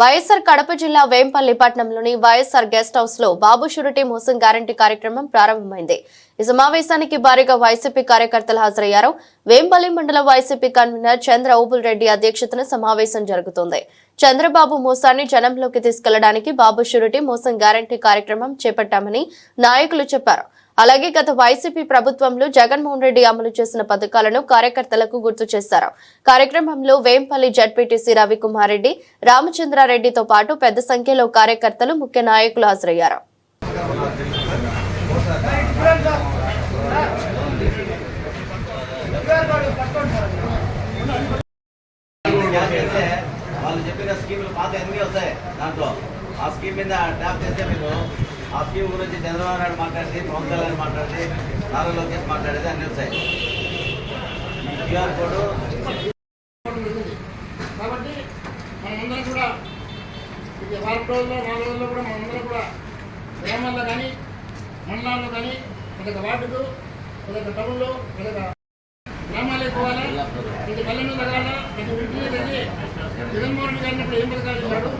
వైఎస్ఆర్ కడప జిల్లా వేంపల్లి పట్టణంలోని వైఎస్ఆర్ గెస్ట్ హౌస్లో బాబు షురిటీ మోసం గ్యారంటీ కార్యక్రమం ప్రారంభమైంది. ఈ సమావేశానికి భారీగా వైసీపీ కార్యకర్తలు హాజరయ్యారు. వేంపల్లి మండల వైసీపీ కన్వీనర్ చంద్ర ఓబుల్ రెడ్డి అధ్యక్షతన సమావేశం జరుగుతుంది. చంద్రబాబు మోసాన్ని జనంలోకి తీసుకెళ్ళడానికి బాబు షురిటీ మోసం గ్యారంటీ కార్యక్రమం చేపట్టామని నాయకులు చెప్పారు. అలాగే గత వైసీపీ ప్రభుత్వంలో జగన్మోహన్ రెడ్డి అమలు చేసిన పథకాలను కార్యకర్తలకు గుర్తు చేశారు. కార్యక్రమంలో వేంపల్లి జడ్పీటీసీ రవికుమార్ రెడ్డి రామచంద్రారెడ్డితో పాటు పెద్ద సంఖ్యలో కార్యకర్తలు ముఖ్య నాయకులు హాజరయ్యారు. వాళ్ళు చెప్పిన స్కీములు పాత ఎన్ని వస్తాయి దాంట్లో? ఆ స్కీమ్ మీద ట్యాప్ చేస్తే మీరు ఆ స్కీమ్ గురించి చంద్రబాబు నాయుడు మాట్లాడితే పవన్ కళ్యాణ్ మాట్లాడితే నారా లోకేష్ మాట్లాడేది అన్ని వచ్చాయి ఈ క్యూఆర్ కోడ్ కాబట్టి మనందరం కూడా ఇది వారం రోజుల్లో నాలుగు రోజుల్లో కూడా మనందరం కూడా గ్రామాల్లో కానీ మండలాల్లో కానీ ప్రతి వార్డుకు ప్రతి టౌన్లో ప్రతి గ్రామాలకు పోవాలా? ప్రతి మీద కావాలా ప్రతి ఇంటికి వెళ్ళి జగన్మోహన్ రెడ్డి గారినప్పుడు ఏం పథకాలు ఇచ్చాడు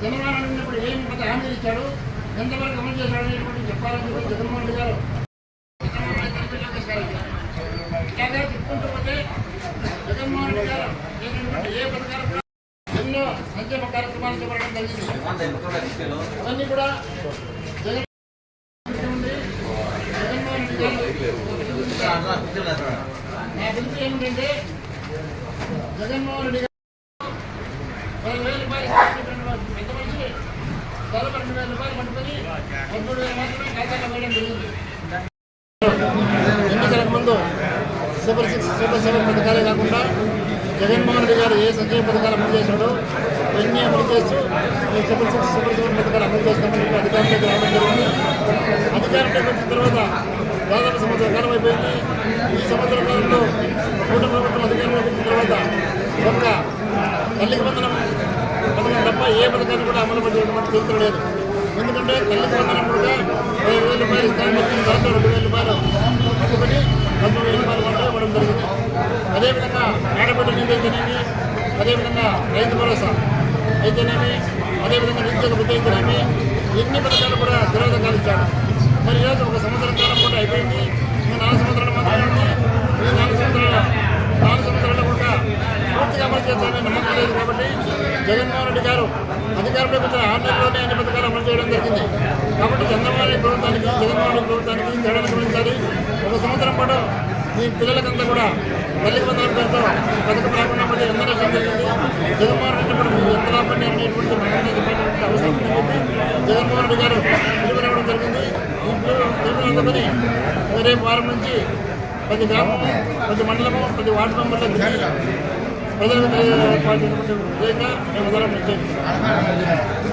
చంద్రబాబు నాయుడు ఉన్నప్పుడు ఏం పథ హామీలు ఇచ్చాడు? ఎంతవరకు అమలు చేశాడు అనేటువంటి చెప్పాలని చెప్పి జగన్మోహన్ రెడ్డి గారు. ఇలాగే చెప్పుకుంటూ పోతే జగన్మోహన్ రెడ్డి గారు ఏ పథకాలు ఎన్నో సంక్షేమ కార్యక్రమాలు చేపట్టడం జరిగింది. అవన్నీ కూడా జగన్ జగన్మోహన్ రెడ్డి గారు నా పిలుపు ఏమిటంటే జగన్మోహన్ రెడ్డి గారు పదివేల రూపాయలు ఇచ్చినటువంటి వారు పెద్ద మనిషి దాదాపు రెండు వేల రూపాయలు పట్టుకొని పదమూడు వేలు మాత్రమే ఖాతాలో వేయడం జరిగింది ఎన్నికలకు ముందు సూపర్ సిక్స్ సూపర్ సెవెన్ పథకాలే కాకుండా జగన్మోహన్ రెడ్డి గారు ఏ సంక్షేమ పథకాలు అమలు చేశాడో ఎన్ని అమలు చేస్తూ ఈ సూపర్ సిక్స్ సూపర్ సెవెన్ పథకాలు అమలు చేస్తామని చెప్పి అధికారంలోకి రావడం జరిగింది. అధికారంలోకి వచ్చిన తర్వాత దాదాపు సంవత్సర కాలం అయిపోయింది. ఈ సంవత్సర కాలంలో కూటమి ప్రభుత్వం అధికారంలోకి వచ్చిన తర్వాత ఒక్క తల్లికి వందనం ఏ పథకాన్ని కూడా అమలు పడేటువంటి చరిత్ర లేదు. ఎందుకంటే తల్లికి వందనం కూడా పదిహేను వేల రూపాయలు ఇస్తామని చెప్పి దాంట్లో రెండు వేల రూపాయలు పట్టుకొని పంతొమ్మిది వేల రూపాయలు కూడా ఇవ్వడం జరిగింది. అదేవిధంగా ఆడబిడ్డ నిధైతేనేమి అదేవిధంగా రైతు భరోసా అయితేనేమి అదేవిధంగా నిరుద్యోగ వృద్ధి అయితేనేమి ఎన్ని పథకాలు కూడా దురోధకాలు ఇచ్చాడు. మరి ఈరోజు ఒక సంవత్సరం కాలం కూడా అయిపోయింది. ఇంకా నాలుగు సంవత్సరాలు మాత్రమే ఉంది ఈ నాలుగు సంవత్సరాల నాలుగు సంవత్సరాలు కూడా పూర్తిగా అమలు చేస్తారని నమ్మకం లేదు కాబట్టి జగన్మోహన్ రెడ్డి గారు అధికారంలోకి వచ్చిన ఆరు నెలల్లోనే అన్ని పథకాలు అమలు చేయడం జరిగింది. కాబట్టి చంద్రబాబు ప్రభుత్వానికి జగన్మోహన్ ప్రభుత్వానికి తేడాను గమనించాలి. ఒక సంవత్సరం పాటు మీ పిల్లలకంతా కూడా తల్లి వందల పేరుతో పథకం రాకుండా మళ్ళీ ఎంత నష్టం జరిగింది జగన్మోహన్ రెడ్డి కూడా ఎంత లాభండి అనేటువంటి మనందరూ చెప్పేటువంటి అవసరం జగన్మోహన్ రెడ్డి గారు పిలుపునివ్వడం జరిగింది. ఈ పిలుపునందుకని రేపు వారం నుంచి ప్రతి గ్రామము ప్రతి మండలము ప్రతి వార్డు మెంబర్లో முதலமைச்சர் முதலமைச்சர்.